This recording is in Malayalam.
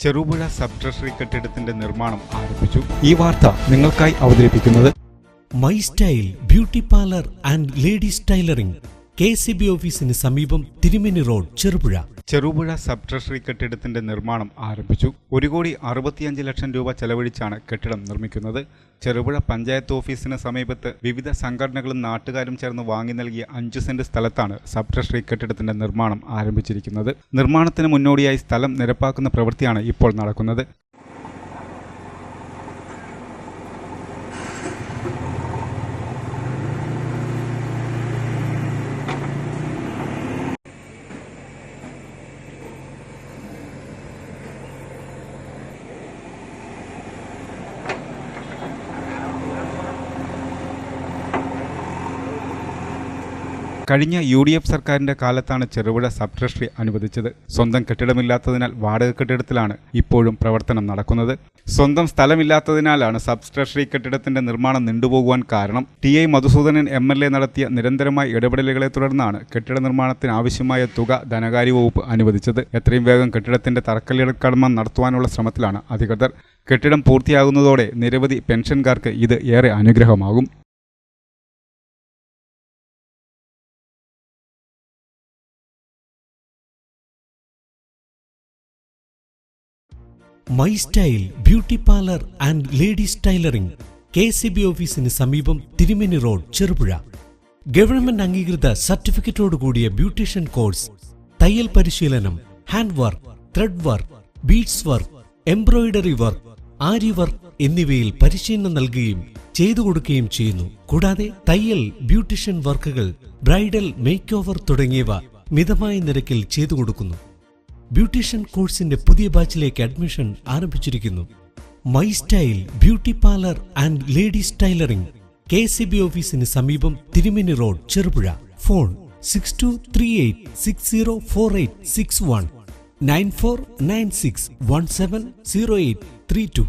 ചെറുപുഴ സബ് ട്രഷറി കെട്ടിടത്തിന്റെ നിർമ്മാണം ആരംഭിച്ചു. ഈ വാർത്ത നിങ്ങൾക്കായി അവതരിപ്പിക്കുന്നത് my style beauty parlour and ladies tailoring. K C B ഓഫീസിന് സമീപം Thirumeni road Cherupuzha. Cherupuzha sub treasury കെട്ടിടത്തിന്റെ നിർമ്മാണം ആരംഭിച്ചു. ഒരു കോടി അറുപത്തിയഞ്ച് ലക്ഷം രൂപ ചെലവഴിച്ചാണ് കെട്ടിടം നിർമ്മിക്കുന്നത്. ചെറുപുഴ പഞ്ചായത്ത് ഓഫീസിന് സമീപത്ത് വിവിധ സംഘടനകളും നാട്ടുകാരും ചേർന്ന് വാങ്ങി നൽകിയ അഞ്ചു സെന്റ് സ്ഥലത്താണ് സബ് ട്രഷറി കെട്ടിടത്തിന്റെ നിർമ്മാണം ആരംഭിച്ചിരിക്കുന്നത്. നിർമ്മാണത്തിന് മുന്നോടിയായി സ്ഥലം നിരപ്പാക്കുന്ന പ്രവൃത്തിയാണ് ഇപ്പോൾ നടക്കുന്നത്. കഴിഞ്ഞ യു ഡി എഫ് സർക്കാരിന്റെ കാലത്താണ് ചെറുപുഴ സബ് ട്രഷറി അനുവദിച്ചത്. സ്വന്തം കെട്ടിടമില്ലാത്തതിനാൽ വാടക കെട്ടിടത്തിലാണ് ഇപ്പോഴും പ്രവർത്തനം നടക്കുന്നത്. സ്വന്തം സ്ഥലമില്ലാത്തതിനാലാണ് സബ് ട്രഷറി കെട്ടിടത്തിന്റെ നിർമ്മാണം നീണ്ടുപോകുവാൻ കാരണം. T I Madhusoodanan M L A നടത്തിയ നിരന്തരമായ ഇടപെടലുകളെ തുടർന്നാണ് കെട്ടിട നിർമ്മാണത്തിന് ആവശ്യമായ തുക ധനകാര്യ വകുപ്പ് അനുവദിച്ചത്. എത്രയും വേഗം കെട്ടിടത്തിന്റെ തറക്കല്ലിടക്കടമ നടത്തുവാനുള്ള ശ്രമത്തിലാണ് അധികൃതർ. കെട്ടിടം പൂർത്തിയാകുന്നതോടെ നിരവധി പെൻഷൻകാർക്ക് ഇത് ഏറെ അനുഗ്രഹമാകും. My style beauty parlour and ladies tailoring K C B ഓഫീസിന് സമീപം തിരുമേനി റോഡ് ചെറുപുഴ. ഗവൺമെന്റ് അംഗീകൃത സർട്ടിഫിക്കറ്റോട് കൂടിയ ബ്യൂട്ടീഷ്യൻ കോഴ്സ് തയ്യൽ പരിശീലനം hand work thread work beads work embroidery work aari work എന്നിവയിൽ പരിശീലനം നൽകുകയും ചെയ്തു കൊടുക്കുകയും ചെയ്യുന്നു. കൂടാതെ തയ്യൽ ബ്യൂട്ടീഷ്യൻ വർക്കുകൾ ബ്രൈഡൽ മേക്ക് ഓവർ തുടങ്ങിയവ മിതമായ നിരക്കിൽ ചെയ്തു കൊടുക്കുന്നു. ബ്യൂട്ടീഷ്യൻ കോഴ്സിന്റെ പുതിയ ബാച്ചിലേക്ക് അഡ്മിഷൻ ആരംഭിച്ചിരിക്കുന്നു. My style beauty parlour and ladies tailoring K C B ഓഫീസിന് സമീപം Thirumeni road Cherupuzha. Phone six two three eight six zero four eight six one nine four nine six one seven zero eight three two